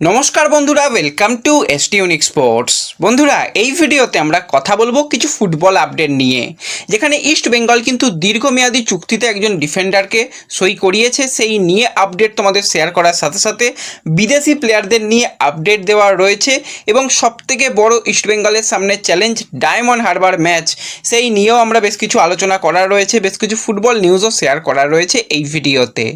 নমস্কার বন্ধুরা welcome to ST unique sports বন্ধুরা, এই ভিডিওতে আমরা কথা বলব কিছু ফুটবল আপডেট নিয়ে, যেখানে ইস্ট বেঙ্গল কিন্তু দীর্ঘমেয়াদী চুক্তিতে একজন ডিফেন্ডারকে সই করিয়েছে। সেই নিয়ে আপডেট তোমাদের শেয়ার করার সাথে সাথে বিদেশি প্লেয়ারদের নিয়ে আপডেট দেওয়া রয়েছে এবং সবথেকে বড় ইস্ট বেঙ্গলের সামনে চ্যালেঞ্জ ডায়মন্ড হারবার ম্যাচ সেই নিয়েও আমরা বেশ কিছু আলোচনা করা রয়েছে, বেশ কিছু ফুটবল নিউজও শেয়ার করা রয়েছে এই ভিডিওতে।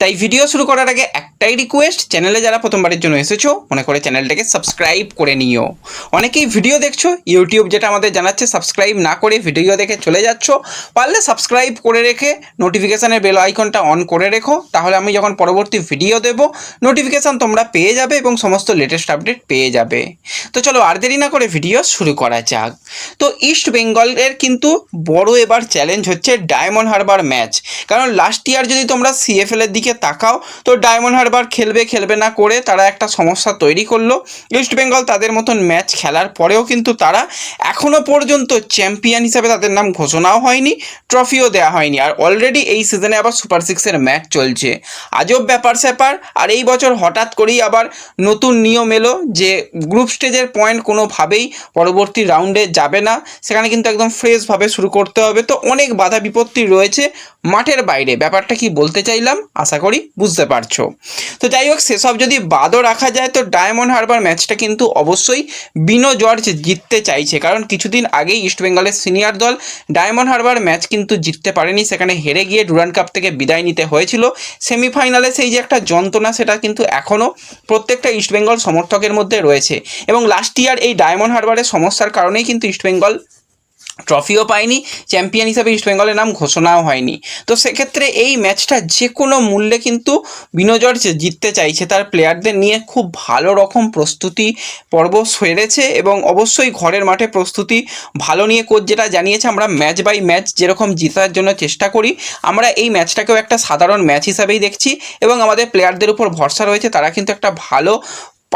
তাই ভিডিও শুরু করার আগে একটাই রিকোয়েস্ট চ্যানেলে যারা প্রথমবারের জন্য এসেছ, মনে করে চ্যানেলটাকে সাবস্ক্রাইব করে নিও। অনেকেই ভিডিও দেখছ ইউটিউব যেটা আমাদের জানাচ্ছে সাবস্ক্রাইব না করে ভিডিও দেখে চলে যাচ্ছ, পারলে সাবস্ক্রাইব করে রেখে নোটিফিকেশানের বেল আইকনটা অন করে রেখো, তাহলে আমি যখন পরবর্তী ভিডিও দেব নোটিফিকেশান তোমরা পেয়ে যাবে এবং সমস্ত লেটেস্ট আপডেট পেয়ে যাবে। তো চলো আর দেরি না করে ভিডিও শুরু করা যাক। তো ইস্ট বেঙ্গলের কিন্তু বড় এবার চ্যালেঞ্জ হচ্ছে ডায়মন্ড হারবার ম্যাচ কারণ লাস্ট ইয়ার যদি তোমরা সিএফএল এর দিকে তাকাও, তো ডায়মন্ড হারবার খেলবে খেলবে না করে তারা একটা সমস্যা তৈরি করল। ইস্ট বেঙ্গল তাদের মতন ম্যাচ খেলার পরেও কিন্তু তারা এখনও পর্যন্ত চ্যাম্পিয়ন হিসাবে তাদের নাম ঘোষণাও হয়নি ট্রফিও দেওয়া হয়নি। আর অলরেডি এই সিজনে আবার সুপার সিক্সের ম্যাচ চলছে। আজব ব্যাপার স্যাপার, আর এই বছর হঠাৎ করেই আবার নতুন নিয়ম এলো যে গ্রুপ স্টেজের পয়েন্ট কোনোভাবেই পরবর্তী রাউন্ডে যাবে না। সেখানে কিন্তু একদম ফ্রেশভাবে শুরু করতে হবে। তো অনেক বাধা বিপত্তি রয়েছে মাঠের বাইরে। ব্যাপারটা কি বলতে চাইলাম? আশা করি বুঝতে পারছ। তো যাই হোক, সেসব যদি বাদও রাখা যায় তো ডায়মন্ড হারবার ম্যাচটা কিন্তু অবশ্যই বিনো জর্জ জিততে চাইছে। কারণ কিছুদিন আগেই ইস্টবেঙ্গলের সিনিয়র দল ডায়মন্ড হারবার ম্যাচ কিন্তু জিততে পারেনি। সেখানে হেরে গিয়ে ডুরান কাপ থেকে বিদায় নিতে হয়েছিল। সেমিফাইনালে সেই যে একটা যন্ত্রণা, সেটা কিন্তু এখনও প্রত্যেকটা ইস্টবেঙ্গল সমর্থকের মধ্যে রয়েছে। এবং লাস্ট ইয়ার এই ডায়মন্ড হারবারের সমস্যার কারণেই কিন্তু ইস্টবেঙ্গল ট্রফিও পায়নি, চ্যাম্পিয়ন হিসাবে ইস্টবেঙ্গলের নাম ঘোষণাও হয়নি। তো সেক্ষেত্রে এই ম্যাচটা যে কোনো মূল্যে কিন্তু বিনোজর্জ জিততে চাইছে। তার প্লেয়ারদের নিয়ে খুব ভালো রকম প্রস্তুতি পর্ব সেরেছে এবং অবশ্যই ঘরের মাঠে প্রস্তুতি ভালো নিয়ে কোচ যেটা জানিয়েছে, আমরা ম্যাচ বাই ম্যাচ যেরকম জেতার জন্য চেষ্টা করি, আমরা এই ম্যাচটাকেও একটা সাধারণ ম্যাচ হিসাবেই দেখছি এবং আমাদের প্লেয়ারদের উপর ভরসা রয়েছে, তারা কিন্তু একটা ভালো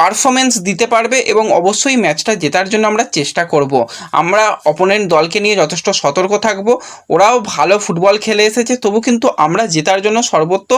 পারফরমেন্স দিতে পারবে এবং অবশ্যই ম্যাচটা জেতার জন্য আমরা চেষ্টা করব। আমরা অপোনেন্ট দলকে নিয়ে যথেষ্ট সতর্ক থাকব। ওরাও ভালো ফুটবল খেলে এসেছে, তবু কিন্তু আমরা জেতার জন্য সর্বোচ্চ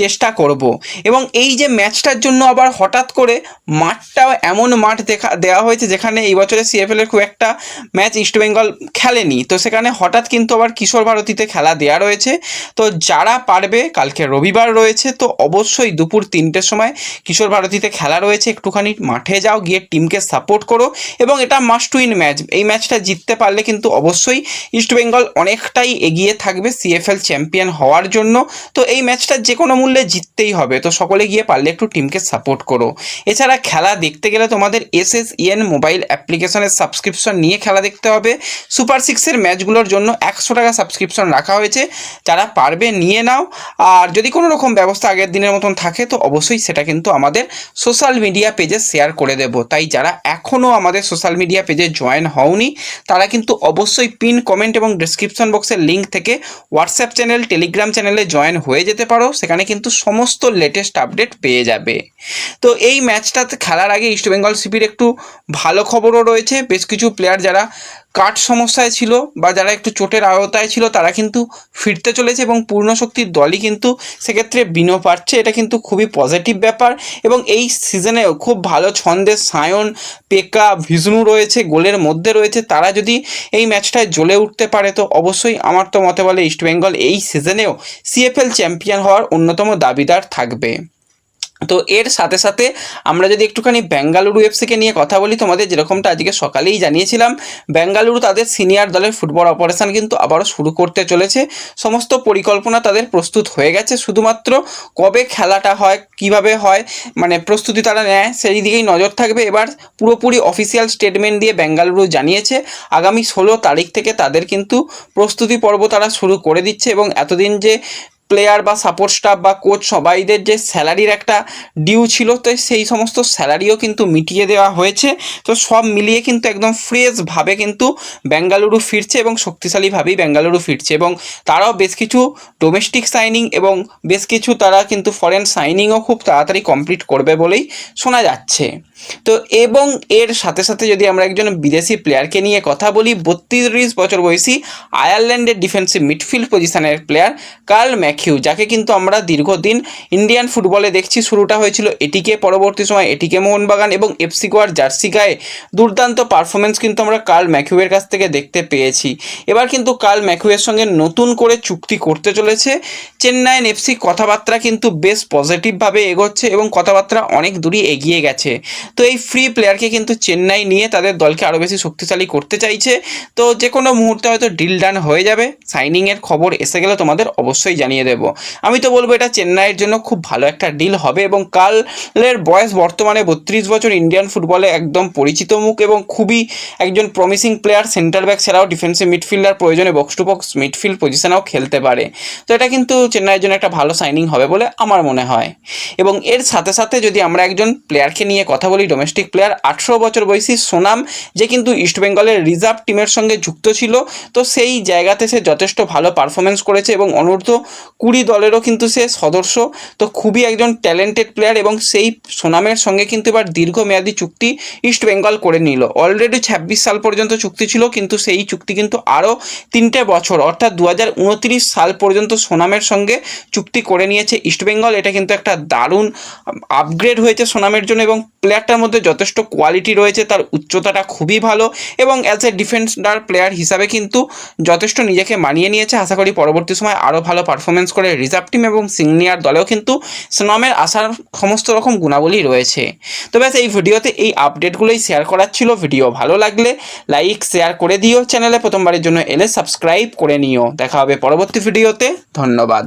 চেষ্টা করব। এবং এই যে ম্যাচটার জন্য আবার হঠাৎ করে মাঠটাও এমন মাঠ দেখা দেওয়া হয়েছে যেখানে এই বছরে সিএফএলের খুব একটা ম্যাচ ইস্টবেঙ্গল খেলেনি। তো সেখানে হঠাৎ কিন্তু আবার কিশোর ভারতীতে খেলা দেওয়া রয়েছে। তো যারা পারবে, কালকে রবিবার রয়েছে, তো অবশ্যই দুপুর তিনটের সময় কিশোর ভারতীতে খেলা রয়েছে। একটুখানি মাঠে যাও, গিয়ে টিমকে সাপোর্ট করো এবং এটা মাস্ট উইন ম্যাচ এই ম্যাচটা জিততে পারলে কিন্তু অবশ্যই ইস্টবেঙ্গল অনেকটাই এগিয়ে থাকবে সিএফএল চ্যাম্পিয়ন হওয়ার জন্য। তো এই ম্যাচটা যে কোনো মূল্যে জিততেই হবে। তো সকলে গিয়ে পারলে একটু টিমকে সাপোর্ট করো। এছাড়া খেলা দেখতে গেলে তোমাদের S S E N mobile অ্যাপ্লিকেশনের সাবস্ক্রিপশন নিয়ে খেলা দেখতে হবে। সুপার সিক্সের ম্যাচগুলোর জন্য একশো টাকা সাবস্ক্রিপশন রাখা হয়েছে। যারা পারবে নিয়ে নাও। আর যদি কোনো রকম ব্যবস্থা আগের দিনের মতন থাকে, তো অবশ্যই সেটা কিন্তু আমাদের সোশ্যাল মিডিয়া পেজে শেয়ার করে দেব। তাই যারা এখনও আমাদের সোশ্যাল মিডিয়া পেজে জয়েন হওনি, তারা কিন্তু অবশ্যই পিন কমেন্ট এবং ডিসক্রিপশন বক্সের লিঙ্ক থেকে হোয়াটসঅ্যাপ চ্যানেল টেলিগ্রাম চ্যানেলে জয়েন হয়ে যেতে পারো। সেখানে কিন্তু সমস্ত লেটেস্ট আপডেট পেয়ে যাবে। তো এই ম্যাচটাতে খেলার আগে ইস্টবেঙ্গল সিপির একটু ভালো খবরও রয়েছে। বেশ কিছু প্লেয়ার যারা কাঠ সমস্যায় ছিল বা যারা একটু চোটের আওতায় ছিল, তারা কিন্তু ফিরতে চলেছে এবং পূর্ণ শক্তির দলই কিন্তু সেক্ষেত্রে বিনো পাচ্ছে। এটা কিন্তু খুবই পজিটিভ ব্যাপার এবং এই সিজনেও খুব ভালো ছন্দে সায়ন, পেকা, ভিষ্ণু রয়েছে, গোলের মধ্যে রয়েছে। তারা যদি এই ম্যাচটায় জ্বলে উঠতে পারে তো অবশ্যই আমার তো মতে বলে ইস্টবেঙ্গল এই সিজনেও সিএফএল চ্যাম্পিয়ন হওয়ার অন্যতম দাবিদার থাকবে। তো এর সাথে সাথে আমরা যদি একটুখানি বেঙ্গালুরু এফসিকে নিয়ে কথা বলি, তোমাদের যেরকমটা আজকে সকালেই জানিয়েছিলাম, বেঙ্গালুরু তাদের সিনিয়র দলের ফুটবল অপারেশন কিন্তু আবারও শুরু করতে চলেছে। সমস্ত পরিকল্পনা তাদের প্রস্তুত হয়ে গেছে। শুধুমাত্র কবে খেলাটা হয়, কীভাবে হয় মানে প্রস্তুতি তারা নেয় সেই দিকেই নজর থাকবে। এবার পুরোপুরি অফিসিয়াল স্টেটমেন্ট দিয়ে বেঙ্গালুরু জানিয়েছে, আগামী ষোলো তারিখ থেকে তাদের কিন্তু প্রস্তুতি পর্ব তারা শুরু করে দিচ্ছে এবং এতদিন যে প্লেয়ার বা সাপোর্ট স্টাফ বা কোচ সবাইদের যে স্যালারির একটা ডিউ ছিল, তো সেই সমস্ত স্যালারিও কিন্তু মিটিয়ে দেওয়া হয়েছে। তো সব মিলিয়ে কিন্তু একদম ফ্রেশভাবে কিন্তু বেঙ্গালুরু ফিরছে এবং শক্তিশালীভাবেই বেঙ্গালুরু ফিরছে এবং তারাও বেশ কিছু ডোমেস্টিক সাইনিং এবং বেশ কিছু তারা কিন্তু ফরেন সাইনিংও খুব তাড়াতাড়ি কমপ্লিট করবে বলেই শোনা যাচ্ছে। তো এবং এর সাথে সাথে যদি আমরা একজন বিদেশি প্লেয়ারকে নিয়ে কথা বলি, বত্রিশ বছর বয়সী আয়ারল্যান্ডের ডিফেন্সিভ মিডফিল্ড পজিশনের প্লেয়ার কার্ল ম্যাথিউ, যাকে কিন্তু আমরা দীর্ঘদিন ইন্ডিয়ান ফুটবলে দেখছি। শুরুটা হয়েছিল এটিকে, পরবর্তী সময় এটিকে মোহনবাগান এবং এফসি গোয়ার জার্সি গায়ে। দুর্দান্ত পারফরমেন্স কিন্তু আমরা কার্ল ম্যাথিউয়ের কাছ থেকে দেখতে পেয়েছি। এবার কিন্তু কার্ল ম্যাথিউয়ের সঙ্গে নতুন করে চুক্তি করতে চলেছে। চেন্নাইন এফসি কথাবার্তা কিন্তু বেশ পজিটিভভাবে এগোচ্ছে এবং কথাবার্তা অনেক দূরই এগিয়ে গেছে। তো এই ফ্রি প্লেয়ারকে কিন্তু চেন্নাই নিয়ে তাদের দলকে আরও বেশি শক্তিশালী করতে চাইছে। তো যে কোনো মুহূর্তে হয়তো ডিল ডান হয়ে যাবে। সাইনিংয়ের খবর এসে গেলে তোমাদের অবশ্যই জানিয়ে দেবো। আমি তো বলব এটা চেন্নাইয়ের জন্য খুব ভালো একটা ডিল হবে এবং কালের বয়স বর্তমানে বত্রিশ বছর ইন্ডিয়ান ফুটবলে একদম পরিচিত মুখ এবং খুবই একজন প্রমিসিং প্লেয়ার সেন্টার ব্যাক ছাড়াও ডিফেন্সিভ মিডফিল্ডার প্রয়োজনে বক্স টু বক্স মিডফিল্ড পজিশনেও খেলতে পারে। তো এটা কিন্তু চেন্নাইয়ের জন্য একটা ভালো সাইনিং হবে বলে আমার মনে হয়। এবং এর সাথে সাথে যদি আমরা একজন প্লেয়ারকে নিয়ে কথা বলি ডোমেস্টিক প্লেয়ার আঠেরো বছর বয়সী সোনাম, যে কিন্তু ইস্টবেঙ্গলের রিজার্ভ টিমের সঙ্গে যুক্ত ছিল। তো সেই জায়গাতে সে যথেষ্ট ভালো পারফরমেন্স করেছে এবং অনূর্ধ্ব কুড়ি দলেরও কিন্তু সে সদস্য। তো খুবই একজন ট্যালেন্টেড প্লেয়ার এবং সেই সোনামের সঙ্গে কিন্তু এবার দীর্ঘমেয়াদী চুক্তি ইস্ট বেঙ্গল করে নিল। অলরেডি ছাব্বিশ সাল পর্যন্ত চুক্তি ছিল, কিন্তু সেই চুক্তি কিন্তু আরও তিনটে বছর, অর্থাৎ দু হাজার উনত্রিশ সাল পর্যন্ত সোনামের সঙ্গে চুক্তি করে নিয়েছে ইস্টবেঙ্গল এটা কিন্তু একটা দারুণ আপগ্রেড হয়েছে সোনামের জন্য এবং প্লেয়ারটার মধ্যে যথেষ্ট কোয়ালিটি রয়েছে, তার উচ্চতাটা খুবই ভালো এবং অ্যাজ এ ডিফেন্ডার প্লেয়ার হিসাবে কিন্তু যথেষ্ট নিজেকে মানিয়ে নিয়েছে। আশা করি পরবর্তী সময় আরও ভালো পারফরমেন্স করে রিজার্ভ টিম এবং সিনিয়র দলেও কিন্তু সোনামের আসার সমস্ত রকম গুণাবলী রয়েছে। তো ব্যাস, এই ভিডিওতে এই আপডেটগুলোই শেয়ার করার ছিল। ভিডিও ভালো লাগলে লাইক শেয়ার করে দিও। চ্যানেলে প্রথমবারের জন্য এলে সাবস্ক্রাইব করে নিও। দেখা হবে পরবর্তী ভিডিওতে। ধন্যবাদ।